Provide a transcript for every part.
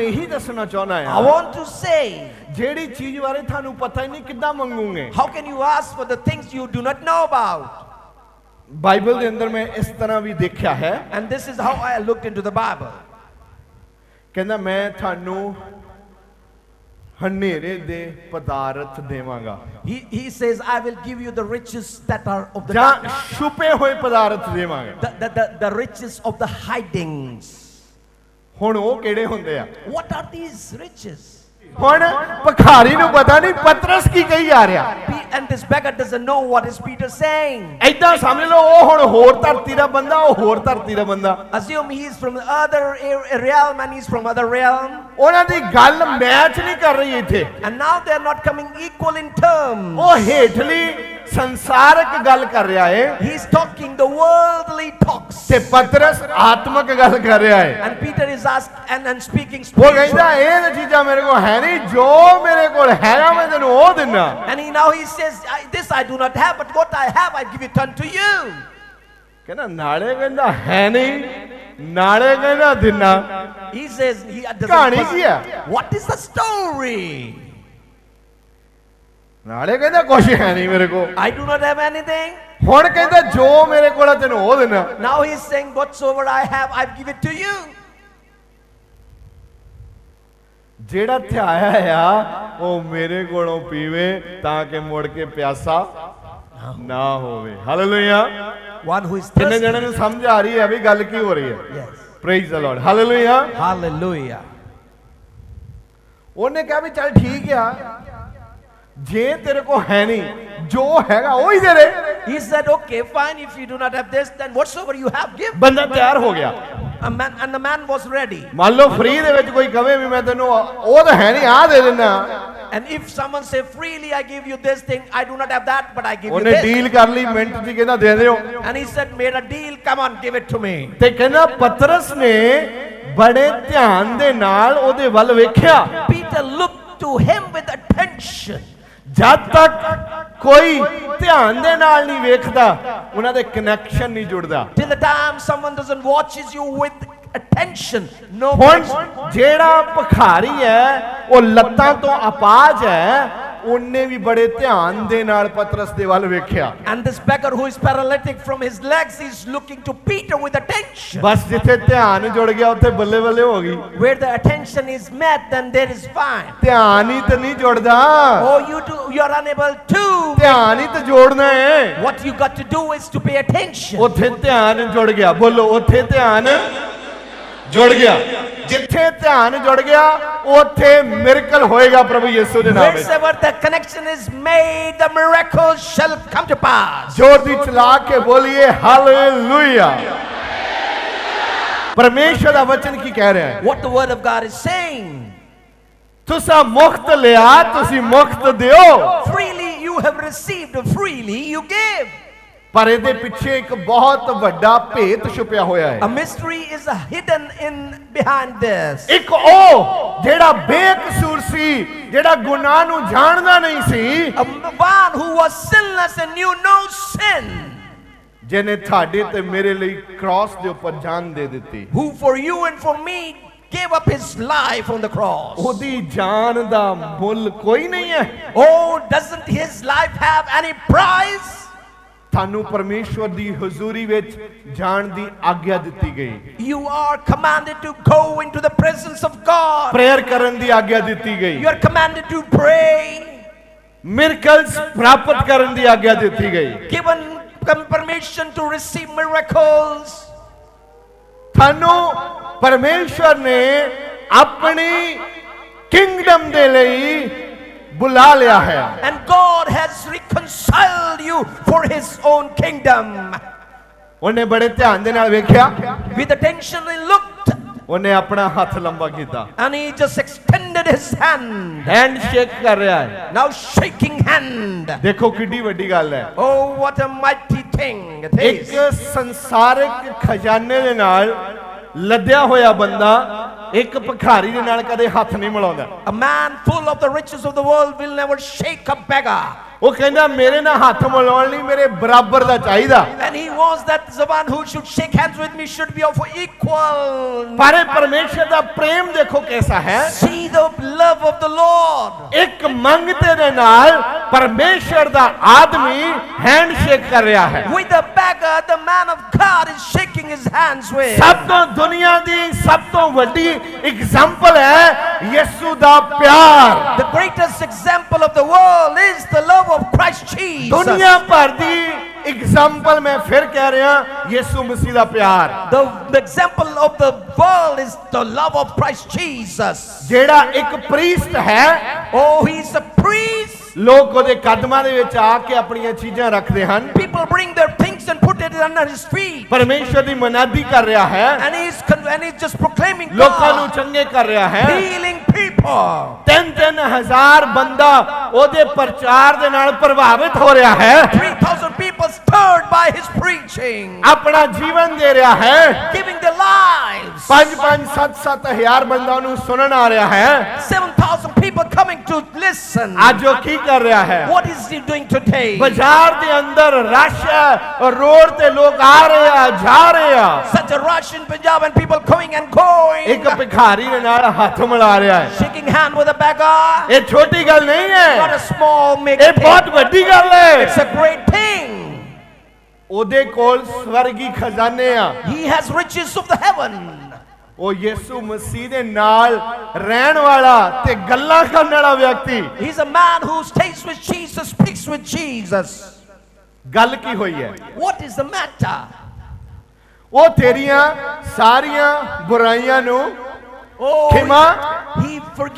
ਇਹੀ ਦੱਸਣਾ ਚਾਹੁੰਦਾ I ਆ want to say, ਜਿਹੜੀ ਚੀਜ਼ ਬਾਰੇ ਤੁਹਾਨੂੰ ਪਤਾ ਹੀ ਨਹੀਂ ਕਿੱਦਾਂ ਮੰਗੋਗੇ how can you ask for the things you do not know about? Bible ਦੇ ਅੰਦਰ ਮੈਂ ਇਸ ਤਰ੍ਹਾਂ ਵੀ ਦੇਖਿਆ ਹੈ And this is how I looked into the Bible. ਕਹਿੰਦਾ ਮੈਂ ਤੁਹਾਨੂੰ ਹਨੇਰੇ ਦੇ ਪਦਾਰਥ ਦੇਵਾਂਗਾ He, he says, I will give you the riches that are of the ਜਾਂ darkness, ਛੁਪੇ ਹੋਏ ਪਦਾਰਥ ਦੇਵਾਂਗਾ the, the, the, the riches of the hidings. ਹੁਣ ਉਹ ਕਿਹੜੇ ਹੁੰਦੇ ਆ What are these riches? ਹੁਣ ਭਖਾਰੀ ਨੂੰ ਪਤਾ ਨਹੀਂ ਪਤਰਸ ਕੀ ਕਹੀ ਜਾ ਰਿਹਾ Pe- And this beggar doesn't know what is Peter saying. ਐਦਾਂ ਸਮਝ ਲਓ ਉਹ ਹੁਣ ਹੋਰ ਧਰਤੀ ਦਾ ਬੰਦਾ ਉਹ ਹੋਰ ਧਰਤੀ ਦਾ ਬੰਦਾ Assume he is from the other a- realm and he's from other realm. ਉਹਨਾਂ ਦੀ ਗੱਲ ਮੈਚ ਨਹੀਂ ਕਰ ਰਹੀ ਇੱਥੇ And now they're not coming equal in terms. ਉਹ ਹੇਠਲੀ ਸੰਸਾਰਕ ਗੱਲ ਕਰ ਰਿਹਾ ਹੈ He's talking the worldly talks. ਤੇ ਪਤਰਸ ਆਤਮਕ ਗੱਲ ਕਰ ਰਿਹਾ ਹੈ And Peter is asked and, and speaking ਉਹ ਕਹਿੰਦਾ. ਇਹ ਚੀਜ਼ਾਂ ਮੇਰੇ ਕੋਲ ਹੈ ਨਹੀਂ ਜੋ ਮੇਰੇ ਕੋਲ ਹੈਗਾ ਮੈਂ ਤੈਨੂੰ ਉਹ ਦਿੰਨਾ he now he says, I, this I do not have, but what I have I give it unto you. ਕਹਿੰਦਾ ਨਾਲੇ ਕਹਿੰਦਾ ਹੈ ਨਹੀਂ ਨਾਲੇ ਕਹਿੰਦਾ ਦਿੰਨਾ says, he doesn't ਕਹਾਣੀ ਕੀ ਹੈ what is the story? ਨਾਲੇ ਕਹਿੰਦਾ ਕੁਛ ਹੈ ਨਹੀਂ ਮੇਰੇ ਕੋਲ I do not have anything. ਹੁਣ ਕਹਿੰਦਾ ਜੋ ਮੇਰੇ ਕੋਲ ਆ ਤੈਨੂੰ ਉਹ ਦੇਣਾ Now he's saying, whatsoever I have, I give it to you. ਜਿਹੜਾ ਧਿਆਇਆ ਆ ਉਹ ਮੇਰੇ ਕੋਲੋਂ ਪੀਵੇ ਤਾਂ ਕਿ ਮੁੜ ਕੇ ਪਿਆਸਾ ਨਾ ਹੋਵੇ ਹਾਲੇਲੂਇਆ One who is ਕਿੰਨੇ thirsty. ਨੂੰ ਸਮਝ ਆ ਰਹੀ ਹੈ ਵੀ ਗੱਲ ਕੀ ਹੋ ਰਹੀ ਹੈ Yes. Praise the Lord hallelujah Hallelujah. ਉਹਨੇ ਕਿਹਾ ਵੀ ਚੱਲ ਠੀਕ ਆ ਜੇ ਤੇਰੇ ਕੋ ਹੈ ਨਹੀਂ ਜੋ ਹੈਗਾ ਉਹ ਹੀ ਦੇ ਦੇ He said, okay, fine. If you do not have this, then whatsoever you have, give. ਬੰਦਾ ਤਿਆਰ ਹੋ ਗਿਆ A man, and the man was ready. ਮੰਨ ਲਓ ਫ੍ਰੀ ਦੇ ਵਿੱਚ ਕੋਈ ਕਵੇ ਵੀ ਮੈਂ ਤੈਨੂੰ ਉਹ ਤਾਂ ਹੈ ਨਹੀਂ ਆ ਦੇ ਦਿੰਦਾ And if someone say freely, I give you this thing, I do not have that, but I give you ਉਹਨੇ this. ਡੀਲ ਕਰ ਲਈ ਮਿੰਟ ਦੀ ਕਹਿੰਦਾ ਦੇ ਦਿਓ And he said, made a deal. Come on, give it to me. ਤੇ ਕਹਿੰਦਾ ਪਤਰਸ ਨੇ ਬੜੇ ਧਿਆਨ ਦੇ ਨਾਲ ਉਹਦੇ ਵੱਲ ਵੇਖਿਆ Peter looked to him with attention. ਜਦ ਤੱਕ ਕੋਈ ਧਿਆਨ ਦੇ ਨਾਲ ਨਹੀਂ ਵੇਖਦਾ ਉਹਨਾਂ ਦੇ ਕਨੈਕਸ਼ਨ ਨਹੀਂ ਜੁੜਦਾ Till the time someone doesn't watches you with attention, no ਹੁਣ connection. ਜਿਹੜਾ ਭਖਾਰੀ ਹੈ ਉਹ ਲੱਤਾਂ ਤੋਂ ਅਪਾਜ ਹੈ ਉਹਨੇ ਵੀ ਬੜੇ ਧਿਆਨ ਦੇ ਨਾਲ ਪਤਰਸ ਦੇ ਵੱਲ ਵੇਖਿਆ And this beggar who is paralytic from his legs is looking to Peter with attention. ਬਸ ਜਿੱਥੇ ਧਿਆਨ ਜੁੜ ਗਿਆ ਉੱਥੇ ਬੱਲੇ ਬੱਲੇ ਹੋ ਗਈ Where the attention is met, then there is fine. ਧਿਆਨ ਹੀ ਤੇ ਨਹੀਂ ਜੁੜਦਾ Oh, you do, you are unable to. ਧਿਆਨ ਹੀ ਤੇ ਜੋੜਨਾ ਹੈ What you got to do is to pay attention. ਉੱਥੇ ਧਿਆਨ ਜੁੜ ਗਿਆ ਬੋਲੋ ਉੱਥੇ ਧਿਆਨ ਜੁੜ ਗਿਆ ਜਿੱਥੇ ਧਿਆਨ ਜੁੜ ਗਿਆ ਉੱਥੇ ਮਿਰਕਲ ਹੋਏਗਾ ਪ੍ਰਭੂ ਯਿਸੂ ਦੇ ਨਾਮ ਵਿੱਚ Wherever the connection is made, the miracle shall come to pass. ਜ਼ੋਰ ਦੀ ਚਲਾ ਕੇ ਬੋਲੀਏ ਹਾਲੇਲੂਇਆ ਪਰਮੇਸ਼ਰ ਦਾ ਵਚਨ ਕੀ ਕਹਿ ਰਿਹਾ ਹੈ What the word of God is saying. ਤੁਸੀਂ ਮੁਫਤ ਲਿਆ ਤੁਸੀਂ ਮੁਫਤ ਦਿਓ Freely you have received, freely you give. ਪਰ ਇਹਦੇ ਪਿੱਛੇ ਇੱਕ ਬਹੁਤ ਵੱਡਾ ਭੇਤ ਛੁਪਿਆ ਹੋਇਆ ਹੈ A mystery is hidden in behind this. ਇੱਕ ਉਹ ਜਿਹੜਾ ਬੇਕਸੂਰ ਸੀ ਜਿਹੜਾ ਗੁਨਾਹ ਨੂੰ ਜਾਣਦਾ ਨਹੀਂ ਸੀ A man who was sinless and knew no sin, ਜਿਹਨੇ ਤੁਹਾਡੇ ਤੇ ਮੇਰੇ ਲਈ ਕ੍ਰਾਸ ਦੇ ਉੱਪਰ ਜਾਨ ਦੇ ਦਿੱਤੀ who for you and for me gave up his life on the cross. ਉਹਦੀ ਜਾਨ ਦਾ ਮੁੱਲ ਕੋਈ ਨਹੀਂ ਹੈ Oh, doesn't his life have any price? ਤੁਹਾਨੂੰ ਪਰਮੇਸ਼ਵਰ ਦੀ ਹਜ਼ੂਰੀ ਵਿੱਚ ਜਾਣ ਦੀ ਆਗਿਆ ਦਿੱਤੀ ਗਈ You are commanded to go into the presence of God. Prayer ਕਰਨ ਦੀ ਆਗਿਆ ਦਿੱਤੀ ਗਈ You are commanded to pray. ਮਿਰਕਲਸ ਪ੍ਰਾਪਤ ਕਰਨ ਦੀ ਆਗਿਆ ਦਿੱਤੀ ਗਈ Given com- permission to receive miracles. ਤੁਹਾਨੂੰ ਪਰਮੇਸ਼ਵਰ ਨੇ ਆਪਣੀ ਕਿੰਗਡਮ ਦੇ ਲਈ ਬੁਲਾ ਲਿਆ ਹੈ And God has reconciled you for his own kingdom. ਉਹਨੇ ਬੜੇ ਧਿਆਨ ਦੇ ਨਾਲ ਵੇਖਿਆ With attention he looked ਉਹਨੇ ਆਪਣਾ ਹੱਥ ਲੰਬਾ ਕੀਤਾ and he just extended his hand. Hand shake ਕਰ ਰਿਹਾ ਹੈ Now shaking hand. ਦੇਖੋ ਕਿੱਡੀ ਵੱਡੀ ਗੱਲ ਹੈ Oh, what a mighty thing it ਇੱਕ is. ਸੰਸਾਰਿਕ ਖਜ਼ਾਨੇ ਦੇ ਨਾਲ ਲੱਦਿਆ ਹੋਇਆ ਬੰਦਾ ਇੱਕ ਭਿਖਾਰੀ ਦੇ ਨਾਲ ਕਦੇ ਹੱਥ ਨਹੀਂ ਮਿਲਾਉਂਦਾ A man full of the riches of the world will never shake a beggar. ਉਹ ਕਹਿੰਦਾ ਮੇਰੇ ਨਾਲ ਹੱਥ ਮਿਲਾਉਣ ਲਈ ਮੇਰੇ ਬਰਾਬਰ ਦਾ ਚਾਹੀਦਾ And he was that the one who should shake hands with me should be of equal. ਪਰ ਇਹ ਪਰਮੇਸ਼ਰ ਦਾ ਪ੍ਰੇਮ ਦੇਖੋ ਕਿਹਦਾ ਹੈ See the love of the Lord. ਇੱਕ ਮੰਗਤੇ ਦੇ ਨਾਲ ਪਰਮੇਸ਼ਰ ਦਾ ਆਦਮੀ ਹੈਂਡਸ਼ੇਕ ਕਰ ਰਿਹਾ ਹੈ With the beggar, the man of God is shaking his hands with. ਸਭ ਤੋਂ ਦੁਨੀਆ ਦੀ ਸਭ ਤੋਂ ਵੱਡੀ ਐਗਜ਼ਾਮਪਲ ਹੈ ਯਿਸੂ ਦਾ ਪਿਆਰ The greatest example of the world is the love of Christ Jesus. ਦੁਨੀਆ ਭਰ ਦੀ ਐਗਜ਼ਾਮਪਲ ਮੈਂ ਫਿਰ ਕਹਿ ਰਿਹਾ ਯਿਸੂ ਮਸੀਹ ਦਾ ਪਿਆਰ The, example of the world is the love of Christ Jesus. ਜਿਹੜਾ ਇੱਕ ਪ੍ਰੀਸਟ ਹੈ Oh, he's a priest. ਲੋਕ ਉਹਦੇ ਕਦਮਾਂ ਦੇ ਵਿੱਚ ਆ ਕੇ ਆਪਣੀਆਂ ਚੀਜ਼ਾਂ ਰੱਖਦੇ ਹਨ People bring their things and put it under his feet. ਪਰਮੇਸ਼ਰ ਦੀ ਮਨਾਦੀ ਕਰ ਰਿਹਾ ਹੈ And he's, con- and he's just proclaiming ਲੋਕਾਂ ਨੂੰ God, ਚੰਗੇ ਕਰ ਰਿਹਾ ਹੈ healing people. ਤਿੰਨ ਤਿੰਨ ਹਜ਼ਾਰ ਬੰਦਾ ਉਹਦੇ ਪ੍ਰਚਾਰ ਦੇ ਨਾਲ ਪ੍ਰਭਾਵਿਤ ਹੋ ਰਿਹਾ ਹੈ 3,000 people stirred by his preaching, ਆਪਣਾ ਜੀਵਨ ਦੇ ਰਿਹਾ ਹੈ giving their lives. ਪੰਜ ਪੰਜ ਸੱਤ ਸੱਤ ਹਜ਼ਾਰ ਬੰਦਾ ਉਹਨੂੰ ਸੁਣਨ ਆ ਰਿਹਾ ਹੈ 7,000 people coming to listen. ਅੱਜ ਉਹ ਕੀ ਕਰ ਰਿਹਾ ਹੈ What is he doing today? ਬਾਜ਼ਾਰ ਦੇ ਅੰਦਰ ਰਸ਼ ਹੈ ਔਰ ਰੋਡ ਤੇ ਲੋਕ ਆ ਰਹੇ ਆ ਜਾ ਰਹੇ ਆ Such a rush in Punjab and people coming and going. ਇੱਕ ਭਿਖਾਰੀ ਦੇ ਨਾਲ ਹੱਥ ਮਿਲਾ ਰਿਹਾ ਹੈ Shaking hand with a beggar. ਇਹ ਛੋਟੀ ਗੱਲ ਨਹੀਂ Not ਹੈ a small make ਇਹ ਬਹੁਤ ਵੱਡੀ ਗੱਲ It's ਹੈ a great thing. ਉਹਦੇ ਕੋਲ ਸਵਰਗੀ ਖਜ਼ਾਨੇ ਆ He has riches of the heaven. ਉਹ ਯਿਸੂ ਮਸੀਹ ਦੇ ਨਾਲ ਰਹਿਣ ਵਾਲਾ ਤੇ ਗੱਲਾਂ ਕਰਨ ਵਾਲਾ ਵਿਅਕਤੀ He's a man who stays with Jesus, speaks with Jesus. ਗੱਲ ਕੀ ਹੋਈ ਹੈ What is the matter? ਉਹ ਤੇਰੀਆਂ ਸਾਰੀਆਂ ਬੁਰਾਈਆਂ ਨੂੰ Oh, ਖਿਮਾ.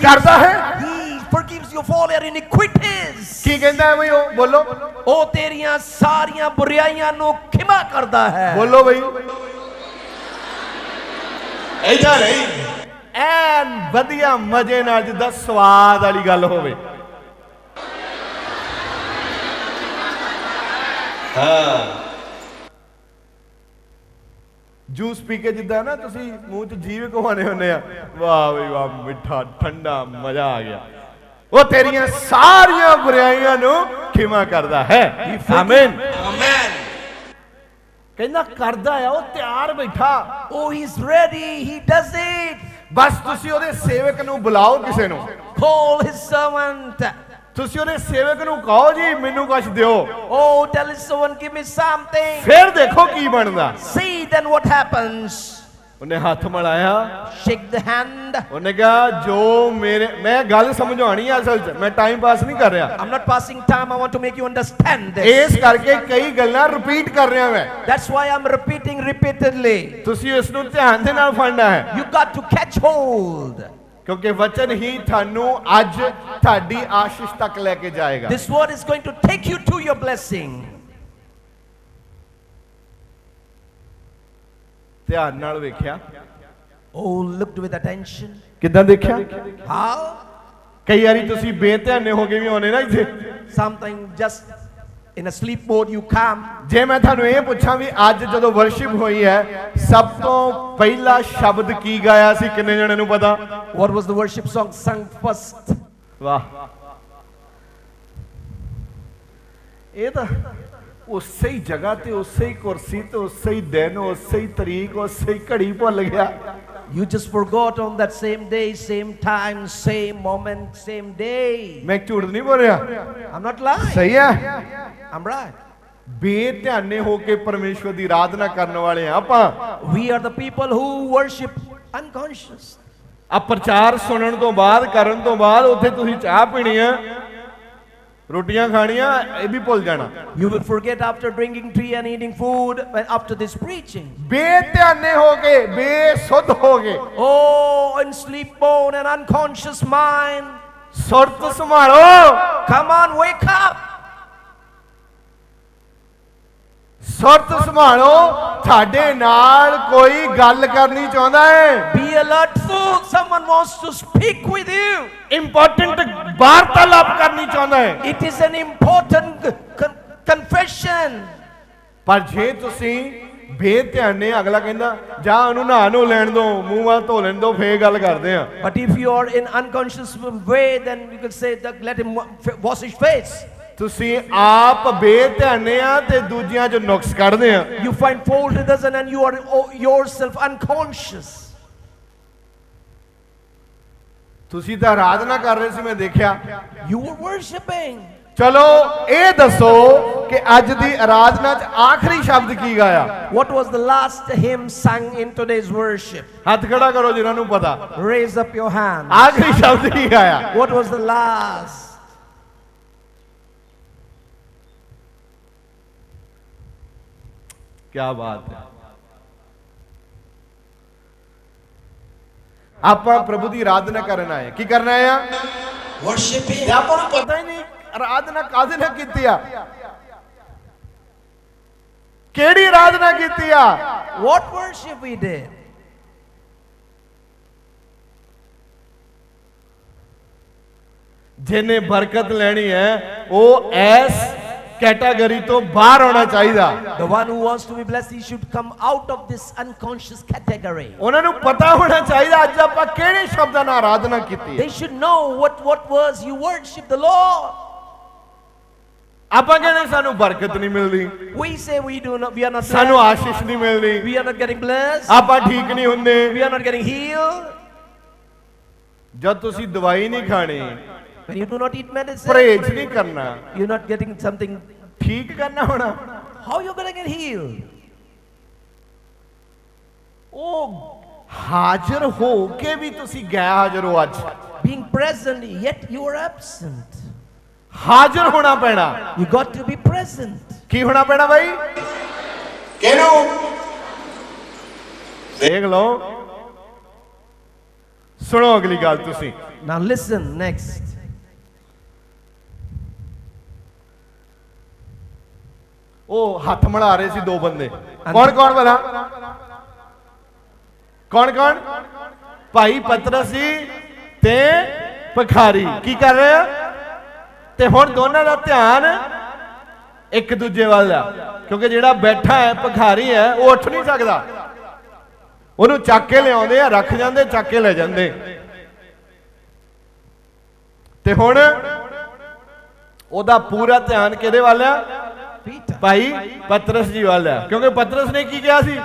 ਕਰਦਾ ਹੈ He forgives you of all your iniquities. ਕੀ ਕਹਿੰਦਾ ਹੈ ਬਈ ਉਹ ਬੋਲੋ ਉਹ ਤੇਰੀਆਂ ਸਾਰੀਆਂ ਬੁਰਾਈਆਂ ਨੂੰ ਖਿਮਾ ਕਰਦਾ ਹੈ ਬੋਲੋ ਬਈ ਐਦਾਂ ਨਹੀਂ ਐਨ ਵਧੀਆ ਮਜ਼ੇ ਨਾਲ ਜਿੱਦਾਂ ਸਵਾਦ ਵਾਲੀ ਗੱਲ ਹੋਵੇ। ਜੂਸ ਪੀ ਕੇ ਜਿੱਦਾਂ ਨਾ ਤੁਸੀਂ ਮੂੰਹ 'ਚ ਜੀਵ ਘਵਾਣੇ ਹੁੰਦੇ ਆ। ਵਾਹ ਬਈ ਵਾਹ ਮਿੱਠਾ ਠੰਡਾ ਮਜ਼ਾ ਆ ਗਿਆ। ਉਹ ਤੇਰੀਆਂ ਸਾਰੀਆਂ ਬੁਰਾਈਆਂ ਨੂੰ ਖਿਮਾ ਕਰਦਾ ਹੈ। ਆਮੀਨ Amen. ਕਹਿੰਦਾ ਕਰਦਾ ਆ ਉਹ ਤਿਆਰ ਬੈਠਾ Oh, he's ready. He does it. ਬਸ ਤੁਸੀਂ ਉਹਦੇ ਸੇਵਕ ਨੂੰ ਬੁਲਾਓ ਕਿਸੇ ਨੂੰ Call his servant. ਤੁਸੀਂ ਉਹਦੇ ਸੇਵਕ ਨੂੰ ਕਹੋ ਜੀ ਮੈਨੂੰ ਕੁਝ ਦਿਓ Oh, his servant, give me something. ਫਿਰ ਦੇਖੋ ਕੀ ਬਣਦਾ See then what happens. ਉਹਨੇ ਹੱਥ ਮਿਲਾਇਆ Shake the hand. ਉਹਨੇ ਕਿਹਾ ਜੋ ਮੇਰੇ ਮੈਂ ਗੱਲ ਸਮਝਾਉਣੀ ਆ ਅਸਲ 'ਚ ਮੈਂ ਟਾਈਮ ਪਾਸ ਨਹੀਂ ਕਰ ਰਿਹਾ I'm not passing time. I want to make you understand this. ਇਸ ਕਰਕੇ ਕਈ ਗੱਲਾਂ ਰਿਪੀਟ ਕਰ ਰਿਹਾ ਮੈਂ That's why I'm repeating repeatedly. ਤੁਸੀਂ ਇਸ ਨੂੰ ਧਿਆਨ ਦੇ ਨਾਲ ਫੜਨਾ ਹੈ You got to catch hold. ਕਿਉਂਕਿ ਵਚਨ ਹੀ ਤੁਹਾਨੂੰ ਅੱਜ ਤੁਹਾਡੀ ਆਸ਼ੀਸ਼ ਤੱਕ ਲੈ ਕੇ ਜਾਏਗਾ This word is going to take you to your blessing. ਧਿਆਨ ਨਾਲ ਵੇਖਿਆ Oh, looked with attention. ਕਿਦਾਂ ਦੇਖਿਆ How? ਕਈ ਵਾਰੀ ਤੁਸੀਂ ਬੇਧਿਆਨੇ ਹੋ ਕੇ ਵੀ ਆਉਨੇ ਨਾ ਇੱਥੇ Something just in a sleep mode you come. ਜੇ ਮੈਂ ਤੁਹਾਨੂੰ ਇਹ ਪੁੱਛਾਂ ਵੀ ਅੱਜ ਜਦੋਂ ਵਰਸ਼ਿਪ ਹੋਈ ਹੈ ਸਭ ਤੋਂ ਪਹਿਲਾ ਸ਼ਬਦ ਕੀ ਗਾਇਆ ਸੀ ਕਿੰਨੇ ਜਣੇ ਨੂੰ ਪਤਾ What was the worship song sung first? ਵਾਹ ਇਹ ਤਾਂ ਉਸੇ ਹੀ ਜਗ੍ਹਾ ਤੇ ਉਸੇ ਹੀ ਕੁਰਸੀ ਤੇ ਉਸੇ ਹੀ ਦਿਨ ਉਸੇ ਹੀ ਤਰੀਕ ਉਸੇ ਹੀ ਘੜੀ ਭੁੱਲ ਗਿਆ You just forgot on that same day, same time, same moment, same day. ਮੈਂ ਝੂਠ ਨਹੀਂ ਬੋਲ ਰਿਹਾ I'm not lying. ਸਹੀ ਹੈ I'm right. ਬੇਧਿਆਨੇ ਹੋ ਕੇ ਪਰਮੇਸ਼ਵਰ ਦੀ ਆਰਾਧਨਾ ਕਰਨ ਵਾਲੇ ਆ ਆਪਾਂ We are the people who worship unconscious. ਆ ਪ੍ਰਚਾਰ ਸੁਣਨ ਤੋਂ ਬਾਅਦ ਕਰਨ ਤੋਂ ਬਾਅਦ ਉੱਥੇ ਤੁਸੀਂ ਚਾਹ ਪੀਣੀ ਆ ਰੋਟੀਆਂ ਖਾਣੀਆਂ ਇਹ ਵੀ ਭੁੱਲ ਜਾਣਾ You will forget after drinking tea and eating food and after this preaching. ਬੇਧਿਆਨੇ ਹੋ ਕੇ ਬੇਸੁੱਧ ਹੋ ਗਏ Oh, in sleep mode and unconscious mind. ਸੁਰਤ ਸੰਭਾਲੋ Come on, wake up. ਸੁਰਤ ਸੰਭਾਲੋ ਤੁਹਾਡੇ ਨਾਲ ਕੋਈ ਗੱਲ ਕਰਨੀ ਚਾਹੁੰਦਾ ਹੈ Be alert, fool. Someone wants to speak with you. Important ਵਾਰਤਾਲਾਪ ਕਰਨੀ ਚਾਹੁੰਦਾ ਹੈ It is an important con- confession. ਪਰ ਜੇ ਤੁਸੀਂ ਬੇਧਿਆਨੇ ਅਗਲਾ ਕਹਿੰਦਾ ਜਾ ਉਹਨੂੰ ਨਹਾ ਨੂੰ ਲੈਣ ਦੋ ਮੂੰਹ ਵਾਲ ਧੋ ਲੈਣ ਦੋ ਫੇਰ ਗੱਲ ਕਰਦੇ ਆ But if you are in unconscious way, then you can say that let him wa- f- wash his face. ਤੁਸੀਂ ਆਪ ਬੇਧਿਆਨੇ ਆ ਤੇ ਦੂਜਿਆਂ 'ਚ ਨੁਕਸ ਕੱਢਦੇ ਆ You find fault in others and you are o- yourself unconscious. ਤੁਸੀਂ ਤਾਂ ਆਰਾਧਨਾ ਕਰ ਰਹੇ ਸੀ ਮੈਂ ਦੇਖਿਆ You were worshipping. ਚਲੋ ਇਹ ਦੱਸੋ ਕਿ ਅੱਜ ਦੀ ਆਰਾਧਨਾ 'ਚ ਆਖਰੀ ਸ਼ਬਦ ਕੀ ਗਾਇਆ What was the last hymn sung in today's worship? ਹੱਥ ਖੜਾ ਕਰੋ ਜਿਨ੍ਹਾਂ ਨੂੰ ਪਤਾ Raise up your hand. ਆਖਰੀ ਸ਼ਬਦ ਕੀ ਗਾਇਆ What was the last? ਕੀ ਬਾਤ ਹੈ ਆਪਾਂ ਪ੍ਰਭੂ ਦੀ ਆਰਾਧਨਾ ਕਰਨ ਆਏ ਕੀ ਕਰਨ ਆਏ ਆ Him. ਤੇ ਆਪਾਂ ਨੂੰ ਪਤਾ ਹੀ ਨਹੀਂ ਆਰਾਧਨਾ ਕਾਹਦੇ ਨਾਲ ਕੀਤੀ ਆ ਕਿਹੜੀ ਆਰਾਧਨਾ ਕੀਤੀ ਆ What worship we did? ਜਿਹਨੇ ਬਰਕਤ ਲੈਣੀ ਹੈ ਉਹ ਐਸ ਕੈਟਾਗਰੀ ਤੋਂ ਬਾਹਰ ਹੋਣਾ ਚਾਹੀਦਾ The one who wants to be blessed, he should come out of this unconscious category. ਉਹਨਾਂ ਨੂੰ ਪਤਾ ਹੋਣਾ ਚਾਹੀਦਾ ਅੱਜ ਆਪਾਂ ਕਿਹੜੇ ਸ਼ਬਦਾਂ ਨਾਲ ਆਰਾਧਨਾ ਕੀਤੀ ਹੈ They should know what, what was you worship the Lord. ਆਪਾਂ ਕਹਿੰਦੇ ਸਾਨੂੰ ਬਰਕਤ ਨਹੀਂ ਮਿਲਦੀ We say we do not, we are not ਸਾਨੂੰ blessed. ਆਸ਼ੀਸ਼ ਨਹੀਂ ਮਿਲਦੀ We are not getting blessed. ਆਪਾਂ ਠੀਕ ਨਹੀਂ ਹੁੰਦੇ We are not getting healed. ਜਦ ਤੁਸੀਂ ਦਵਾਈ ਨਹੀਂ ਖਾਣੀ When you do not eat medicine, ਪਰਹੇਜ਼ ਨਹੀਂ ਕਰਨਾ you're not getting something. ਠੀਕ ਕਰਨਾ ਹੋਣਾ How you gonna get healed? ਉਹ ਹਾਜ਼ਰ ਹੋ ਕੇ ਵੀ ਤੁਸੀਂ ਗੈਰ ਹਾਜ਼ਰ ਹੋ ਅੱਜ Being present, yet you are absent. ਹਾਜ਼ਰ ਹੋਣਾ ਪੈਣਾ You got to be present. ਕੀ ਹੋਣਾ ਪੈਣਾ ਬਾਈ ਕਿਹਨੂੰ ਦੇਖ ਲਓ ਸੁਣੋ ਅਗਲੀ ਗੱਲ ਤੁਸੀਂ Now listen next. ਉਹ ਹੱਥ ਮੜਾ ਰਹੇ ਸੀ ਦੋ ਬੰਦੇ। ਕੌਣ ਕੌਣ ਬਲਾ ਕੌਣ ਕੌਣ? ਭਾਈ ਪਤਰਸ ਤੇ ਭਖਾਰੀ। ਕੀ ਕਰ ਰਹੇ ਆ? ਤੇ ਹੁਣ ਦੋਨਾਂ ਦਾ ਧਿਆਨ ਇੱਕ ਦੂਜੇ ਵੱਲ ਆ। ਕਿਉਂਕਿ ਜਿਹੜਾ ਬੈਠਾ ਹੈ ਭਖਾਰੀ ਹੈ ਉਹ ਉੱਠ ਨਹੀਂ ਸਕਦਾ। ਉਹਨੂੰ ਚੱਕ ਕੇ ਲਿਆਉਂਦੇ ਆ ਰੱਖ ਜਾਂਦੇ ਚੱਕ ਕੇ ਲੈ ਜਾਂਦੇ। ਤੇ ਹੁਣ ਉਹਦਾ ਪੂਰਾ ਧਿਆਨ ਕਿਹਦੇ ਵੱਲ ਆ. ਭਾਈ ਪਤਰਸ ਜੀ ਵੱਲ ਹੈ ਕਿਉਂਕਿ ਪਤਰਸ ਨੇ ਕੀ ਕਿਹਾ ਸੀ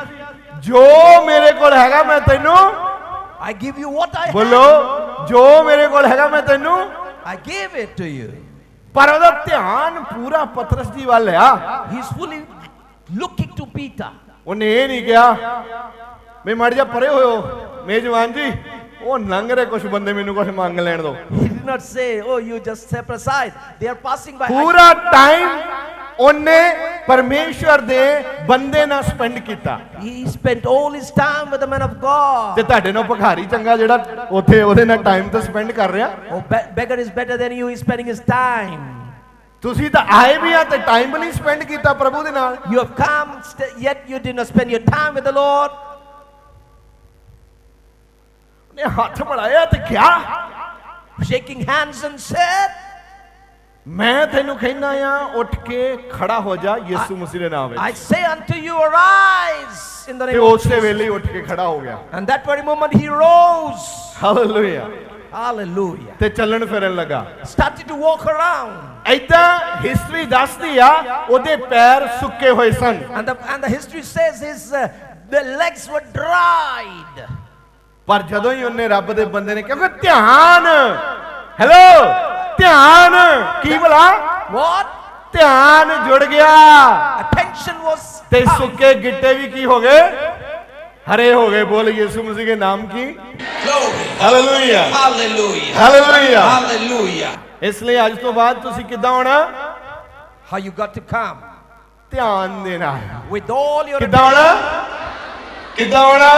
ਜੋ ਮੇਰੇ ਕੋਲ ਹੈਗਾ ਮੈਂ ਤੈਨੂੰ I give you what I ਬੋਲੋ ਜੋ ਮੇਰੇ ਕੋਲ ਹੈਗਾ ਮੈਂ ਤੈਨੂੰ. I gave it to you. ਪਰ ਉਹਦਾ ਧਿਆਨ ਪੂਰਾ ਪਤਰਸ ਜੀ ਵੱਲ ਆ He's fully looking to Peter. ਉਹਨੇ ਇਹ ਨਹੀਂ ਕਿਹਾ ਵੀ ਮੜ ਜਾ ਪਰੇ ਹੋਇਓ ਮੇਜਵਾਨ ਜੀ ਉਹ ਲੰਘ ਰਹੇ ਕੁਝ ਬੰਦੇ ਮੈਨੂੰ ਕੁਝ ਮੰਗ ਲੈਣ ਦਿਓ He did not say, Oh, you just step aside. They are passing by. ਪੂਰਾ ਟਾਈਮ ਉਹਨੇ ਪਰਮੇਸ਼ਵਰ ਦੇ ਬੰਦੇ ਨਾਲ ਸਪੈਂਡ ਕੀਤਾ He spent all his time with the man of God. ਤੇ ਤੁਹਾਡੇ ਨਾਲ ਭਖਾਰੀ ਚੰਗਾ ਜਿਹੜਾ ਉੱਥੇ ਉਹਦੇ ਨਾਲ ਟਾਈਮ ਤਾਂ ਸਪੈਂਡ ਕਰ ਰਿਹਾ Oh, be- beggar is better than you. He's spending his time. ਤੁਸੀਂ ਤਾਂ ਆਏ ਵੀ ਆ ਤੇ ਟਾਈਮ ਨਹੀਂ ਸਪੈਂਡ ਕੀਤਾ ਪ੍ਰਭੂ ਦੇ ਨਾਲ You have come, st- yet you did not spend your time with the Lord. ਉਹਨੇ ਹੱਥ ਮਿਲਾਇਆ ਤੇ ਕਿਹਾ Shaking hands and said, ਮੈਂ ਤੈਨੂੰ ਕਹਿਣਾ ਆ ਉੱਠ ਕੇ ਖੜਾ ਹੋ ਜਾ ਯਿਸੂ ਮਸੀਹ ਦੇ ਨਾਮ I ਵਿੱਚ say unto you, arise in the ਤੇ name of ਉਸੇ ਵੇਲੇ ਹੀ ਉੱਠ ਕੇ ਖੜਾ ਹੋ ਗਿਆ And that very moment he rose. Hallelujah Hallelujah. ਤੇ ਚੱਲਣ ਫਿਰਨ ਲੱਗਾ Started to walk around. ਐਦਾਂ ਹਿਸਟਰੀ ਦੱਸਦੀ ਆ ਉਹਦੇ ਪੈਰ ਸੁੱਕੇ ਹੋਏ ਸਨ And the, and the history says his uh, the legs were dried. ਪਰ ਜਦੋਂ ਹੀ ਉਹਨੇ ਰੱਬ ਦੇ ਬੰਦੇ ਨੇ ਕਿਉਂਕਿ ਧਿਆਨ ਹੈਲੋ ਧਿਆਨ ਕੀ ਬਲਾ What? ਧਿਆਨ ਜੁੜ ਗਿਆ। Attention was ਤੇ ਸੁੱਕੇ ਗਿੱਟੇ ਵੀ ਕੀ ਹੋ ਗਏ? ਹਰੇ ਹੋ ਗਏ। ਬੋਲ ਯਿਸੂ ਮਸੀਹ ਦੇ ਨਾਮ ਕੀ? Glory. Hallelujah Hallelujah. Hallelujah Hallelujah. ਇਸ ਲਈ ਅੱਜ ਤੋਂ ਬਾਅਦ ਤੁਸੀਂ ਕਿੱਦਾਂ ਹੋਣਾ? How you got to come? ਧਿਆਨ ਦੇਣਾ with all your ਕਿੱਦਾਂ ਹੋਣਾ? ਕਿੱਦਾਂ ਹੋਣਾ?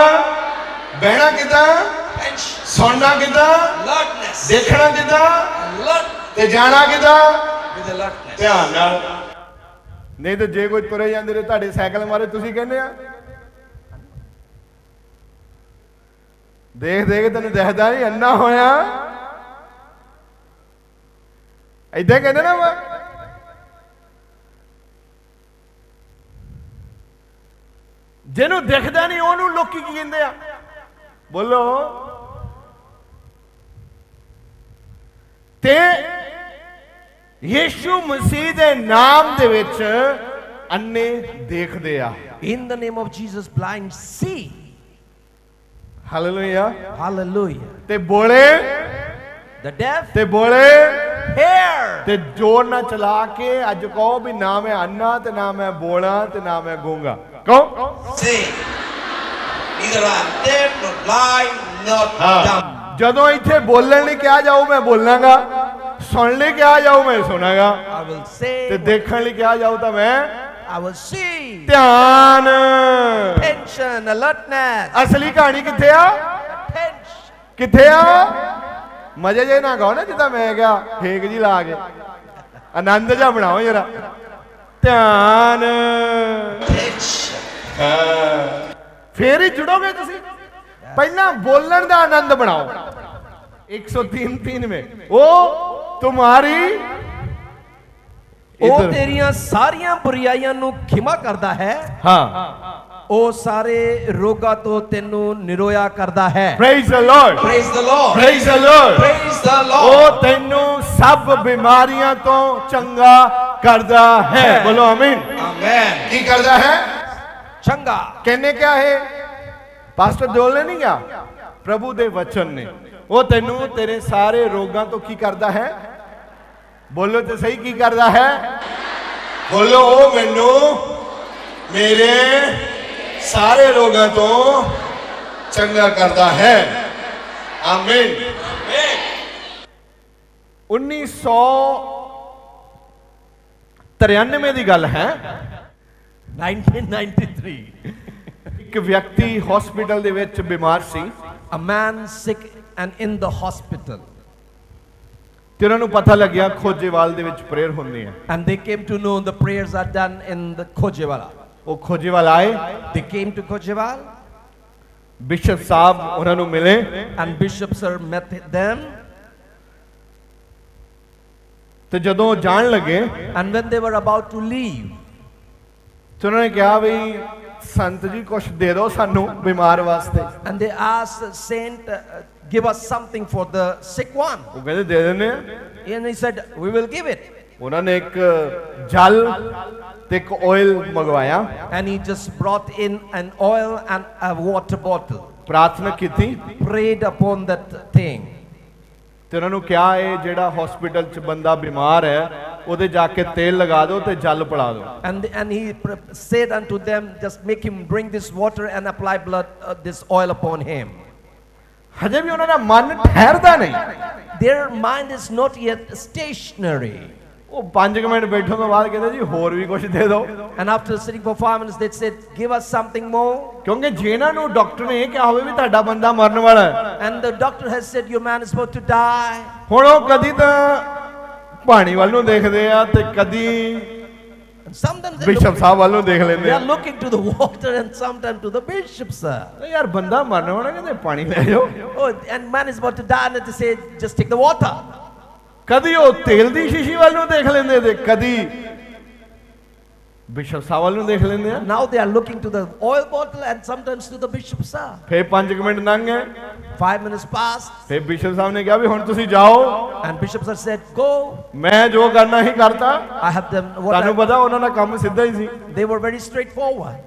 ਬਹਿਣਾ ਕਿੱਦਾਂ. ਸੁਣਨਾ ਕਿੱਦਾਂ. ਦੇਖਣਾ ਕਿੱਦਾਂ? ਤੇ ਜਾਣਾ ਕਿੱਦਾਂ. ਧਿਆਨ ਨਾਲ। ਨਹੀਂ ਤੇ ਜੇ ਕੋਈ ਤੁਰੇ ਜਾਂਦੇ ਨੇ ਤੁਹਾਡੇ ਸਾਈਕਲ ਮਾਰੇ ਤੁਸੀਂ ਕਹਿੰਦੇ ਆ? ਦੇਖ ਦੇਖ ਤੈਨੂੰ ਦਿਖਦਾ ਨਹੀਂ ਅੰਨਾ ਹੋਇਆ। ਏਦਾਂ ਕਹਿੰਦੇ ਨਾ ਵਾ ਜਿਹਨੂੰ ਦਿਖਦਾ ਨਹੀਂ ਉਹਨੂੰ ਲੋਕੀ ਕੀ ਕਹਿੰਦੇ ਆ? ਬੋਲੋ। ਤੇ ਯੀਸ਼ੂ ਮਸੀਹ ਦੇ ਨਾਮ ਦੇ ਵਿੱਚ ਅੰਨੇ ਦੇਖਦੇ ਆ In the name of Jesus, blind see. Hallelujah Hallelujah. ਤੇ ਬੋਲੇ The deaf ਤੇ ਬੋਲੇ hear. ਤੇ ਜ਼ੋਰ ਨਾਲ ਚਲਾ ਕੇ ਅੱਜ ਕਹੋ ਵੀ ਨਾ ਮੈਂ ਅੰਨਾ ਤੇ ਨਾ ਮੈਂ ਬੋਲਾ ਤੇ ਨਾ ਮੈਂ ਗੂੰਗਾ ਕਹੋ Say, neither I am deaf, nor blind, nor dumb. ਜਦੋਂ ਇੱਥੇ ਬੋਲਣ ਲਈ ਕਿਹਾ ਜਾਊ ਮੈਂ ਬੋਲਾਂਗਾ ਸੁਣ ਲਈ ਕਿਹਾ ਜਾਊ ਮੈਂ ਸੁਣਾਂਗਾ I will say. ਤੇ ਦੇਖਣ ਲਈ ਕਿਹਾ ਜਾਊ ਤਾਂ ਮੈਂ I will see. ਧਿਆਨ Attention, alertness. ਅਸਲੀ ਕਹਾਣੀ ਕਿੱਥੇ ਆ Attention. ਕਿੱਥੇ ਆ ਮਜ਼ੇ ਜੇ ਨਾ ਗਾਓ ਨਾ ਜਿੱਦਾਂ ਮੈਂ ਕਿਹਾ ਫੇਕ ਜੀ ਲਾ ਕੇ ਆਨੰਦ ਜਾ ਬਣਾਓ ਜਰਾ ਧਿਆਨ Attention. ਫੇਰ ਹੀ ਜੁੜੋਗੇ ਤੁਸੀਂ ਪਹਿਲਾਂ ਬੋਲਣ ਦਾ ਆਨੰਦ ਬਣਾਓ। 103 3 ਮੇ ਉਹ ਤੁਹਾਡੀ ਉਹ ਤੇਰੀਆਂ ਸਾਰੀਆਂ ਬੁਰੀਾਈਆਂ ਨੂੰ ਖਿਮਾ ਕਰਦਾ ਹੈ। ਹਾਂ। ਉਹ ਸਾਰੇ ਰੋਗਾਂ ਤੋਂ ਤੈਨੂੰ ਨਿਰੋਇਆ ਕਰਦਾ ਹੈ। Praise the Lord praise the Lord praise the Lord praise the Lord ਉਹ ਤੈਨੂੰ ਸਭ ਬਿਮਾਰੀਆਂ ਤੋਂ ਚੰਗਾ ਕਰਦਾ ਹੈ। ਬੋਲੋ ਆਮੀਨ। ਆਮੀਨ ਕੀ ਕਰਦਾ ਹੈ? ਚੰਗਾ। ਕਹਿੰਨੇ ਕਿਆ ਹੈ ਪਾਸਟਰ ਦਿਓਲ ਨੇ ਨਹੀਂ ਕਿਹਾ? ਪ੍ਰਭੂ ਦੇ ਵਚਨ ਨੇ। ਉਹ ਤੈਨੂੰ ਤੇਰੇ ਸਾਰੇ ਰੋਗਾਂ ਤੋਂ ਕੀ ਕਰਦਾ ਹੈ? ਬੋਲੋ ਤੇ ਸਹੀ ਕੀ ਕਰਦਾ ਹੈ? ਬੋਲੋ ਉਹ ਮੈਨੂੰ ਮੇਰੇ ਸਾਰੇ ਰੋਗਾਂ ਤੋਂ ਚੰਗਾ ਕਰਦਾ ਹੈ। ਆਮੀਨ Amen. 1993 ਦੀ ਗੱਲ ਹੈ। 1993 ਇੱਕ ਵਿਅਕਤੀ ਹਸਪੀਟਲ ਦੇ ਵਿੱਚ ਬਿਮਾਰ ਸੀ a man sick and in the hospital ਤੇ ਉਹਨਾਂ ਨੂੰ ਪਤਾ ਲੱਗਿਆ ਖੋਜੇਵਾਲ ਦੇ ਵਿੱਚ ਪ੍ਰੇਅਰ ਹੁੰਦੀ ਹੈ and they came to know the prayers are done in the Kojewala ਉਹ ਖੋਜੇਵਾਲ ਆਏ they came to Kojewal bishop ਸਾਹਿਬ ਉਹਨਾਂ ਨੂੰ ਮਿਲੇ and bishop sir met them ਤੇ ਜਦੋਂ ਜਾਣ ਲੱਗੇ and when they were about to leave ਤੇ ਉਹਨਾਂ ਨੇ ਕਿਹਾ ਵੀ ਸੰਤ ਜੀ ਕੁਝ ਦੇ ਦਿਓ ਸਾਨੂੰ ਬਿਮਾਰ ਵਾਸਤੇ and they asked the saint uh, give us something for the sick one ਉਹ ਕਹਿੰਦੇ ਦੇ ਦਿੰਦੇ ਆ and he said we will give it ਉਹਨਾਂ ਨੇ ਇੱਕ ਜਲ ਤੇ ਇੱਕ ਆਇਲ ਮੰਗਵਾਇਆ and he just brought in an oil and a water bottle ਪ੍ਰਾਰਥਨਾ ਕੀਤੀ prayed upon that thing ਤੇ ਉਹਨਾਂ ਨੂੰ ਕਿਹਾ ਇਹ ਜਿਹੜਾ ਹਸਪੀਟਲ 'ਚ ਬੰਦਾ ਬਿਮਾਰ ਹੈ ਉਹਦੇ ਜਾ ਕੇ ਤੇਲ ਲਗਾ ਦਿਓ ਤੇ ਜਲ ਪਿਲਾ ਦਿਓ And, and he pr- said unto them, just make him bring this water and apply blood, uh, this oil upon him. ਹਜੇ ਵੀ ਉਹਨਾਂ ਦਾ ਮਨ ਠਹਿਰਦਾ ਨਹੀਂ Their mind is not yet stationary. ਉਹ 5 ਮਿੰਟ ਬੈਠਣ ਤੋਂ ਬਾਅਦ ਕਹਿੰਦੇ ਜੀ ਹੋਰ ਵੀ ਕੁਝ ਦੇ ਦਿਓ And after sitting for five minutes, they said, give us something more. ਕਿਉਂਕਿ ਜੇ ਇਹਨਾਂ ਨੂੰ ਡਾਕਟਰ ਨੇ ਇਹ ਕਿਹਾ ਹੋਵੇ ਵੀ ਤੁਹਾਡਾ ਬੰਦਾ ਮਰਨ ਵਾਲਾ ਹੈ And the doctor has said, your man is about to die. ਹੁਣ ਉਹ ਕਦੀ ਤਾਂ ਪਾਣੀ ਵੱਲ ਨੂੰ ਦੇਖਦੇ ਆ ਤੇ ਕਦੀ And sometimes they, ਬਿਸ਼ਪ ਸਾਹਿਬ ਵੱਲ ਨੂੰ ਦੇਖ ਲੈਂਦੇ ਆ are looking to the water and sometimes to the bishop, sir. ਨਹੀਂ ਯਾਰ ਬੰਦਾ ਮਰਨ ਵਾਲਾ ਕਹਿੰਦੇ ਪਾਣੀ ਲੈ ਜਾਓ Oh, and man is about to die, and they say, just take the water. ਕਦੀ ਉਹ ਤੇਲ ਦੀ ਸ਼ੀਸ਼ੀ ਵੱਲ ਨੂੰ ਦੇਖ ਲੈਂਦੇ ਤੇ ਕਦੀ ਬਿਸ਼ਪ ਸਾਹਿਬ ਵੱਲ ਨੂੰ ਦੇਖ ਲੈਂਦੇ ਆ Now they are looking to the oil bottle and sometimes to the bishop, sir. ਫੇਰ 5 ਮਿੰਟ ਲੰਘ ਗਏ Five minutes passed, ਫੇਰ ਬਿਸ਼ਪ ਸਾਹਿਬ ਨੇ ਕਿਹਾ ਵੀ ਹੁਣ ਤੁਸੀਂ ਜਾਓ and bishop sir said, go. ਮੈਂ ਜੋ ਕਰਨਾ ਹੀ ਕਰਤਾ I have them. What ਤੁਹਾਨੂੰ ਪਤਾ ਉਹਨਾਂ ਦਾ ਕੰਮ ਸਿੱਧਾ ਹੀ ਸੀ they were very straightforward.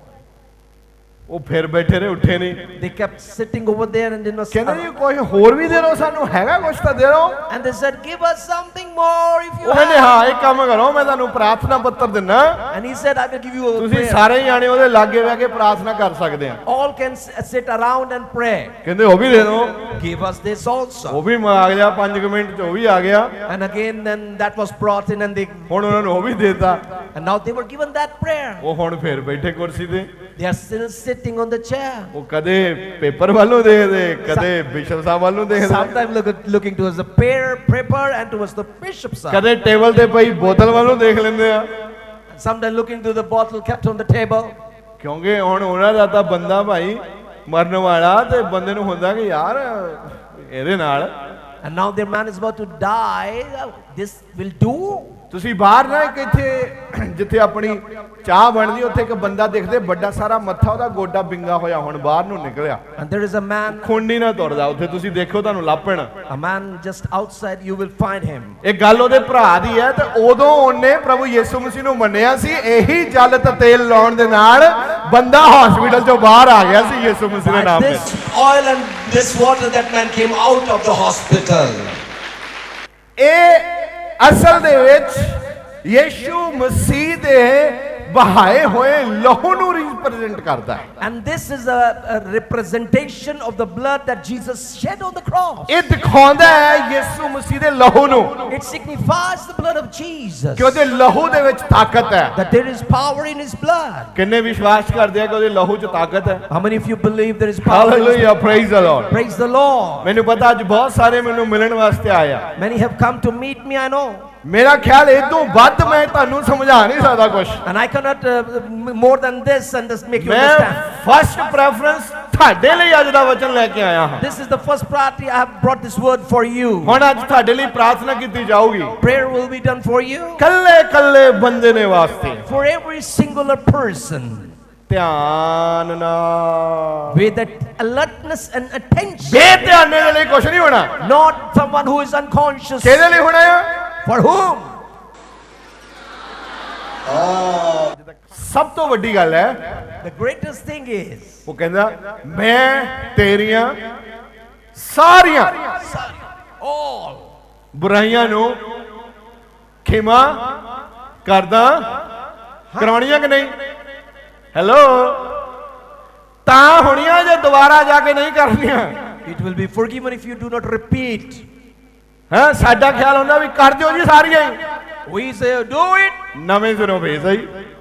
ਉਹ ਫਿਰ ਬੈਠੇ ਰਹੇ ਉੱਠੇ ਨਹੀਂ They kept sitting over there and did not. ਕਹਿੰਦੇ ਜੀ ਕੁਝ ਹੋਰ ਵੀ ਦੇ ਦਿਓ ਸਾਨੂੰ ਹੈਗਾ ਕੁਝ ਤਾਂ ਦੇ ਦਿਓ And they said, give us something more if you ਉਹ ਕਹਿੰਦੇ have. ਹਾਂ ਇੱਕ ਕੰਮ ਕਰੋ ਮੈਂ ਤੁਹਾਨੂੰ ਪ੍ਰਾਰਥਨਾ ਪੱਤਰ ਦਿੰਨਾ And he said, I will give you a ਤੁਸੀਂ prayer. ਸਾਰੇ ਜਾਣੇ ਉਹਦੇ ਲਾਗੇ ਬਹਿ ਕੇ ਪ੍ਰਾਰਥਨਾ ਕਰ ਸਕਦੇ ਆ All can s- sit around and pray. ਕਹਿੰਦੇ ਉਹ ਵੀ ਦੇ ਦਿਓ Give us this also. ਉਹ ਵੀ ਆ ਗਿਆ 5 ਮਿੰਟ ਚ ਉਹ ਵੀ ਆ ਗਿਆ And again, then that was brought in, and they ਹੁਣ ਉਹਨਾਂ ਨੂੰ ਉਹ ਵੀ ਦੇਤਾ and now they were given that prayer. ਉਹ ਹੁਣ ਫਿਰ ਬੈਠੇ ਕੁਰਸੀ ਤੇ They are still sitting on the chair. ਉਹ ਕਦੇ ਪੇਪਰ ਵੱਲੋਂ ਦੇਖਦੇ ਕਦੇ ਬਿਸ਼ਪ ਸਾਹਿਬ ਵੱਲੋਂ ਦੇਖਦੇ Sometimes look at, looking towards the pair, paper and towards the bishop side. ਕਦੇ ਟੇਬਲ ਤੇ ਪਈ ਬੋਤਲ ਵੱਲੋਂ ਦੇਖ ਲੈਂਦੇ ਆ Sometimes looking to the bottle kept on the table. ਕਿਉਂਕਿ ਹੁਣ ਉਹਨਾਂ ਦਾ ਤਾਂ ਬੰਦਾ ਭਾਈ ਮਰਨ ਵਾਲਾ ਤੇ ਬੰਦੇ ਨੂੰ ਹੁੰਦਾ ਕਿ ਯਾਰ ਇਹਦੇ ਨਾਲ And now their man is about to die. This will do. ਤੁਸੀਂ ਬਾਹਰ ਨਾ ਇੱਕ ਇੱਥੇ ਜਿੱਥੇ ਆਪਣੀ ਚਾਹ ਬਣਦੀ ਉੱਥੇ ਇੱਕ ਬੰਦਾ ਦੇਖਦੇ ਵੱਡਾ ਸਾਰਾ ਮੱਥਾ ਉਹਦਾ ਗੋਡਾ ਬਿੰਗਾ ਹੋਇਆ ਹੁਣ ਬਾਹਰ ਨੂੰ ਨਿਕਲਿਆ And there is a man, ਖੁੰਡੀ ਨਾ ਤੁਰਦਾ ਉੱਥੇ ਤੁਸੀਂ ਦੇਖੋ ਤੁਹਾਨੂੰ ਲੱਭਣ a man just outside, you will find him. ਇਹ ਗੱਲ ਉਹਦੇ ਭਰਾ ਦੀ ਹੈ ਤੇ ਉਦੋਂ ਉਹਨੇ ਪ੍ਰਭੂ ਯਿਸੂ ਮਸੀਹ ਨੂੰ ਮੰਨਿਆ ਸੀ ਇਹੀ ਜਲ ਤੇ ਤੇਲ ਲਾਉਣ ਦੇ ਨਾਲ ਬੰਦਾ ਹਸਪੀਟਲ ਚੋਂ ਬਾਹਰ ਆ ਗਿਆ ਸੀ ਯਿਸੂ ਮਸੀਹ ਦੇ By ਨਾਮ ਤੇ this oil and this water, that man came out of the hospital. ਇਹ ਅਸਲ ਦੇ ਵਿੱਚ ਯਿਸੂ ਮਸੀਹ ਦੇ ਬਹਾਏ ਹੋਏ ਲਹੂ ਨੂੰ ਰਿਪਰੈਜ਼ੈਂਟ ਕਰਦਾ ਹੈ this is a, a representation of the blood that Jesus shed on the cross. ਇਹ ਦਿਖਾਉਂਦਾ ਹੈ ਯਿਸੂ ਮਸੀਹ ਦੇ ਲਹੂ ਨੂੰ It signifies the blood of Jesus. ਕਿ ਉਹਦੇ ਲਹੂ ਦੇ ਵਿੱਚ ਤਾਕਤ ਹੈ That there is power in his blood. ਕਿੰਨੇ ਵਿਸ਼ਵਾਸ ਕਰਦੇ ਆ ਕਿ ਉਹਦੇ ਲਹੂ 'ਚ ਤਾਕਤ ਹੈ of you believe there is power? in his hallelujah praise the Lord Praise the Lord. ਮੈਨੂੰ ਪਤਾ ਅੱਜ ਬਹੁਤ ਸਾਰੇ ਮੈਨੂੰ ਮਿਲਣ ਵਾਸਤੇ ਆਇਆ Many have come to meet me, I know. ਮੇਰਾ ਖਿਆਲ ਇਹ ਤੋਂ ਵੱਧ ਮੈਂ ਤੁਹਾਨੂੰ ਸਮਝਾ ਨਹੀਂ ਸਕਦਾ ਕੁਝ And I cannot uh, m- more than this and just make you ਮੈਂ understand. ਫਸਟ ਪ੍ਰੈਫਰੈਂਸ ਤੁਹਾਡੇ ਲਈ ਅੱਜ ਦਾ ਵਚਨ ਲੈ ਕੇ ਆਇਆ ਹਾਂ This is the first priority. I have brought this word for you. ਹੁਣ ਅੱਜ ਤੁਹਾਡੇ ਲਈ ਪ੍ਰਾਰਥਨਾ ਕੀਤੀ ਜਾਊਗੀ Prayer will be done for you. ਕੱਲੇ ਕੱਲੇ ਬੰਦੇ ਨੇ ਵਾਸਤੇ For every singular person. ਧਿਆਨ ਨਾਲ With that alertness and attention. ਬੇਧਿਆਨੇ ਦੇ ਲਈ ਕੁਝ ਨਹੀਂ ਹੋਣਾ Not someone who is unconscious. ਕਿਹਦੇ ਲਈ ਹੋਣਾ ਆ Whom? ਸਭ ਤੋਂ ਵੱਡੀ ਗੱਲ ਹੈ The greatest thing is ਉਹ ਕਹਿੰਦਾ ਮੈਂ ਤੇਰੀਆਂ ਸਾਰੀਆਂ all ਬੁਰਾਈਆਂ ਨੂੰ ਖਿਮਾ ਕਰਦਾ ਕਰਾਉਣੀਆਂ ਕਿ ਨਹੀਂ ਹੈਲੋ ਤਾਂ ਹੋਣੀਆਂ ਜੇ ਦੁਬਾਰਾ ਜਾ ਕੇ ਨਹੀਂ ਕਰਨੀਆਂ it will be forgiven if you do not repeat. ਹੈ ਸਾਡਾ ਖਿਆਲ ਹੁੰਦਾ ਵੀ ਕਰ ਦਿਓ ਜੀ ਸਾਰੀਆਂ ਹੀ। We say do it. ਨਵੇਂ ਸਿਰੋਂ ਭੇਜ ਸਹੀ।